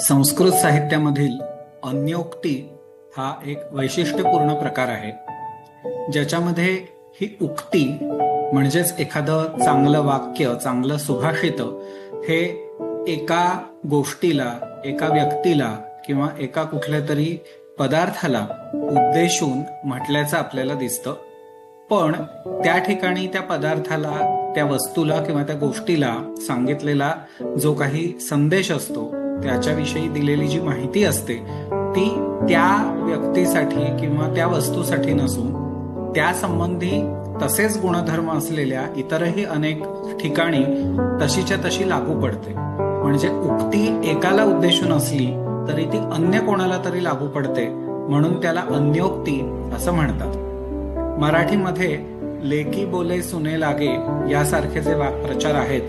संस्कृत साहित्यामधील अन्योक्ती हा एक वैशिष्ट्यपूर्ण प्रकार आहे ज्याच्यामध्ये ही उक्ती म्हणजेच एखादं चांगलं वाक्य चांगलं सुभाषित हे एका गोष्टीला एका व्यक्तीला किंवा एका कुठल्या तरी पदार्थाला उद्देशून म्हटल्याचं आपल्याला दिसतं. पण त्या ठिकाणी त्या पदार्थाला त्या वस्तूला किंवा त्या गोष्टीला सांगितलेला जो काही संदेश असतो त्याच्याविषयी दिलेली जी माहिती असते ती त्या व्यक्तीसाठी किंवा त्या वस्तूसाठी नसून त्या संबंधी तसेच गुणधर्म असलेल्या इतरही अनेक ठिकाणी तशीच्या तशी लागू पडते. म्हणजे उक्ती एकाला उद्देशून असली तरी ती अन्य कोणाला तरी लागू पडते म्हणून त्याला अन्योक्ती असं म्हणतात. मराठीमध्ये लेकी बोले सुने लागे यासारखे जे वाक्प्रचार आहेत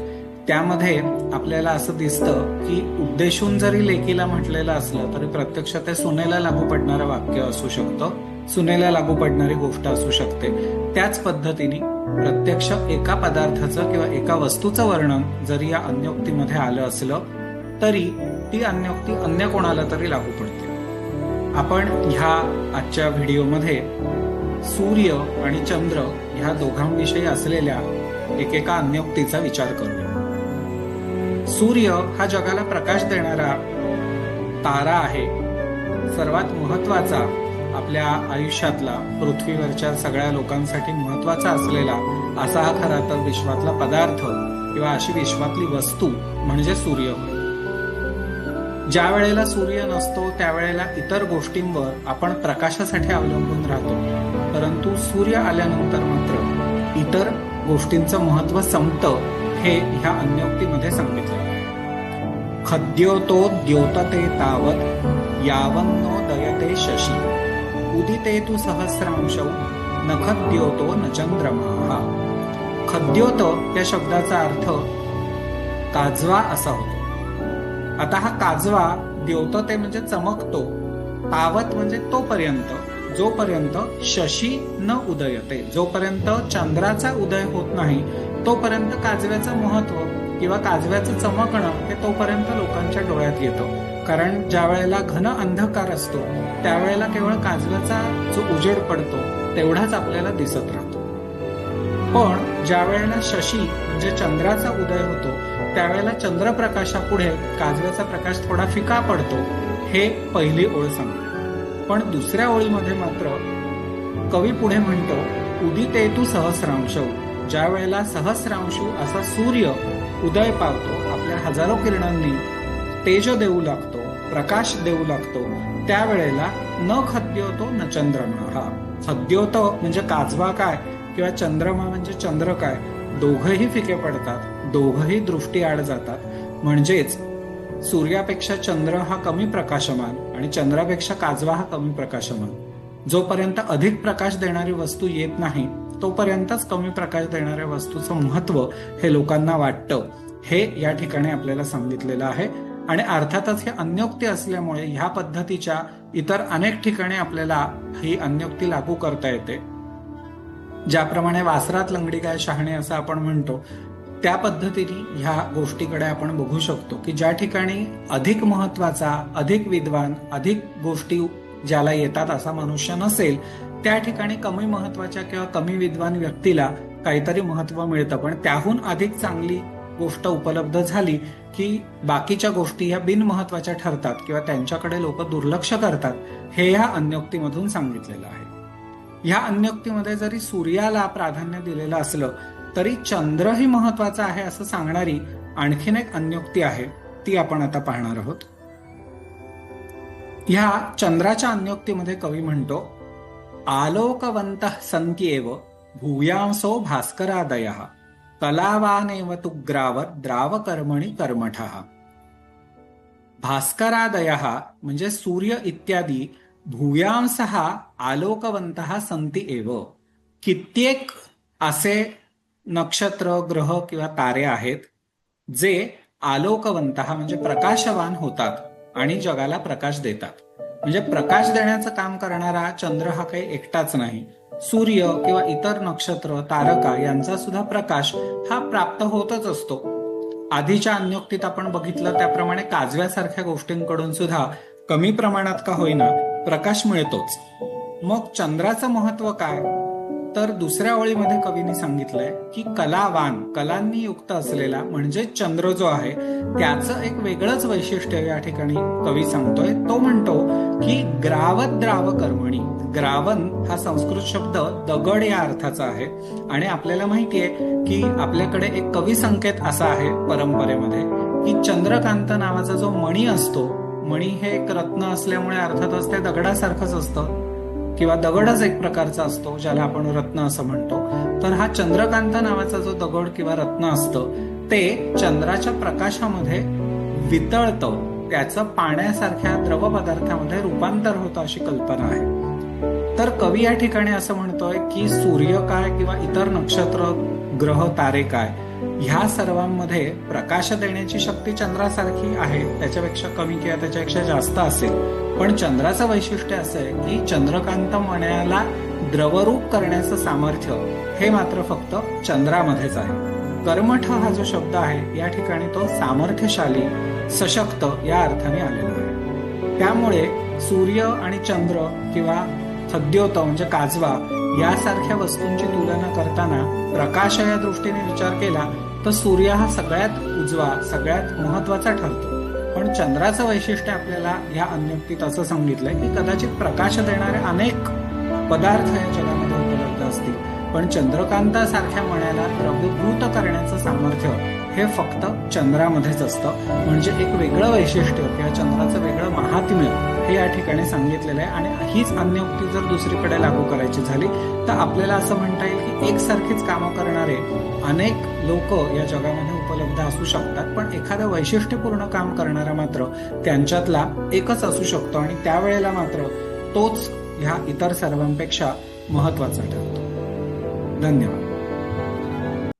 त्यामध्ये आपल्याला असं दिसतं की उद्देशून जरी लेकीला म्हटलेलं असलं तरी प्रत्यक्ष ते सुनेला लागू पडणारं वाक्य असू शकतं सुनेला लागू पडणारी गोष्ट असू शकते. त्याच पद्धतीने प्रत्यक्ष एका पदार्थाचं किंवा एका वस्तूचं वर्णन जरी या अन्योक्तीमध्ये आलं असलं तरी ती अन्योक्ती अन्य कोणाला तरी लागू पडते. आपण ह्या आजच्या व्हिडिओमध्ये सूर्य आणि चंद्र ह्या दोघांविषयी असलेल्या एकेका अन्योक्तीचा विचार करूया. सूर्य हा जगाला प्रकाश देणारा तारा आहे. सर्वात महत्त्वाचा आपल्या आयुष्यातला पृथ्वीवरच्या सगळ्या लोकांसाठी महत्त्वाचा असलेला असा हा खरा तर विश्वातला पदार्थ किंवा अशी विश्वातली वस्तू म्हणजे सूर्य ज्या वेळेला सूर्य नसतो त्यावेळेला इतर गोष्टींवर आपण प्रकाशासाठी अवलंबून राहतो. परंतु सूर्य आल्यानंतर मात्र इतर गोष्टींचं महत्त्व संपतं हे ह्या अन्योक्तीमध्ये सांगितलं. खद्योतो द्योतते तावत यावन्नो दयते शशी. उदिते तु सहस्रांश नखद्योतो न चंद्रमा. खद्योत या शब्दाचा अर्थ काजवा असा होतो. आता हा काजवा द्योतते म्हणजे चमकतो तावत म्हणजे तोपर्यंत जोपर्यंत शशी न उदयते जोपर्यंत चंद्राचा उदय होत नाही तोपर्यंत काजव्याचं महत्त्व किंवा काजव्याचं चमकणं हे तोपर्यंत लोकांच्या डोळ्यात येतं. कारण ज्या वेळेला घन अंधकार असतो त्यावेळेला केवळ काजव्याचा जो उजेड पडतो तेवढाच आपल्याला दिसत राहतो. पण ज्या वेळेला शशी म्हणजे चंद्राचा उदय होतो त्यावेळेला चंद्रप्रकाशापुढे काजव्याचा प्रकाश थोडा फिका पडतो हे पहिली ओळ सांगते. पण दुसऱ्या ओळीमध्ये मात्र कवी पुढे म्हणतो उदिते तू सहस्रांश. ज्या वेळेला सहस्रांशू असा सूर्य उदय पावतो आपल्या हजारो किरणांनी तेज देऊ लागतो प्रकाश देऊ लागतो त्यावेळेला न खद्योतो न चंद्रमा. हा खद्योत म्हणजे काजवा काय किंवा चंद्रमा म्हणजे चंद्र काय? दोघही फिके पडतात दोघही दृष्टी आड जातात. म्हणजेच सूर्यापेक्षा चंद्र हा कमी प्रकाशमान आणि चंद्रापेक्षा काजवा हा कमी प्रकाशमान. जोपर्यंत अधिक प्रकाश देणारी वस्तू येत नाही तोपर्यंतच कमी प्रकाश देणाऱ्या वस्तूचं महत्त्व हे लोकांना वाटतं. हे या ठिकाणी आपल्याला सांगितलेलं आहे. आणि अर्थातच हे अन्योक्ती असल्यामुळे ह्या पद्धतीच्या इतर अनेक ठिकाणी आपल्याला ही अन्योक्ती लागू करता येते. ज्याप्रमाणे वासरात लंगडी काय शहाणे असं आपण म्हणतो त्या पद्धतीने ह्या गोष्टीकडे आपण बघू शकतो की ज्या ठिकाणी अधिक महत्त्वाचा अधिक विद्वान अधिक गोष्टी ज्याला येतात असा मनुष्य नसेल त्या ठिकाणी कमी महत्त्वाच्या किंवा कमी विद्वान व्यक्तीला काहीतरी महत्त्व मिळतं. पण त्याहून अधिक चांगली गोष्ट उपलब्ध झाली की बाकीच्या गोष्टी ह्या बिनमहत्वाच्या ठरतात किंवा त्यांच्याकडे लोक दुर्लक्ष करतात हे ह्या अन्योक्तीमधून सांगितलेलं आहे. ह्या अन्योक्तीमध्ये जरी सूर्याला प्राधान्य दिलेलं असलं तरी चंद्रही महत्त्वाचा आहे असं सांगणारी आणखीन एक अन्योक्ती आहे ती आपण आता पाहणार आहोत. ह्या चंद्राच्या अन्योक्तीमध्ये कवी म्हणतो आलोकवंत संत्येव भूयांसो भास्करादय कलावानेव तुग्रावर द्रावकर्मणी कर्मठ। भास्करादय म्हणजे सूर्य इत्यादी भूयांस आलोकवंत संती एव। कित्येक असे नक्षत्र ग्रह किंवा तारे आहेत जे आलोकवंत म्हणजे प्रकाशवान होतात। आणि जगाला प्रकाश देतात. म्हणजे प्रकाश देण्याचं काम करणारा चंद्र हा काही एकटाच नाही. सूर्य किंवा इतर नक्षत्र तारका यांचा सुद्धा प्रकाश हा प्राप्त होतच असतो. आधीच्या अन्योक्तीत आपण बघितलं त्याप्रमाणे काजव्यासारख्या गोष्टींकडून सुद्धा कमी प्रमाणात का होईना प्रकाश मिळतोच. मग चंद्राचं महत्त्व काय? तर दुसऱ्या ओळीमध्ये कवीने सांगितलंय की कलावान कलांनी युक्त असलेला म्हणजे चंद्र जो आहे त्याचं एक वेगळंच वैशिष्ट्य या ठिकाणी कवी सांगतोय. तो म्हणतो की ग्रावद्राव कर्मणी. ग्रावन हा संस्कृत शब्द दगड या अर्थाचा आहे. आणि आपल्याला माहितीये की आपल्याकडे एक कवी संकेत असा आहे परंपरेमध्ये की चंद्रकांत नावाचा जो मणी असतो मणी हे एक रत्न असल्यामुळे अर्थातच ते दगडासारखंच असतं. किंवा दगडच एक प्रकारचा असतो ज्याला आपण रत्न असं म्हणतो. तर हा चंद्रकांत नावाचा जो दगड किंवा रत्न असतं ते चंद्राच्या प्रकाशामध्ये वितळतं. त्याचं पाण्यासारख्या द्रव पदार्थामध्ये रूपांतर होतं अशी कल्पना आहे. तर कवी या ठिकाणी असं म्हणतोय की सूर्य काय किंवा इतर नक्षत्र ग्रह तारे काय ह्या सर्वांमध्ये प्रकाश देण्याची शक्ती चंद्रासारखी आहे. त्याच्यापेक्षा कमी किंवा त्याच्यापेक्षा जास्त असेल. पण चंद्राचं वैशिष्ट्य असं आहे की चंद्रकांत मण्याला द्रवरूप करण्याचं सामर्थ्य हे मात्र फक्त चंद्रामध्येच आहे. कर्मठ हा जो शब्द आहे या ठिकाणी तो सामर्थ्यशाली सशक्त या अर्थाने आलेला आहे. त्यामुळे सूर्य आणि चंद्र किंवा सद्योत म्हणजे काजवा यासारख्या वस्तूंची तुलना करताना प्रकाश या दृष्टीने विचार केला तर सूर्य हा सगळ्यात उजवा सगळ्यात महत्त्वाचा ठरतो. पण चंद्राचं वैशिष्ट्य आपल्याला या अन्युक्तीत असं सांगितलंय की कदाचित प्रकाश देणारे अनेक पदार्थ या जगामध्ये उपलब्ध असतील. पण चंद्रकांतासारख्या मण्याला द्रवीभूत करण्याचं सामर्थ्य हे फक्त चंद्रामध्येच असतं. म्हणजे एक वेगळं वैशिष्ट्य किंवा चंद्राचं वेगळं महात्म्य हे या ठिकाणी सांगितलेलं आहे. आणि हीच अन्योक्ती जर दुसरीकडे लागू करायची झाली तर आपल्याला असं म्हणता येईल की एकसारखीच कामं करणारे अनेक लोक या जगामध्ये उपलब्ध असू शकतात. पण एखादं वैशिष्ट्यपूर्ण काम करणारा मात्र त्यांच्यातला एकच असू शकतो. आणि त्यावेळेला मात्र तोच ह्या इतर सर्वांपेक्षा महत्त्वाचा ठरतो. धन्यवाद.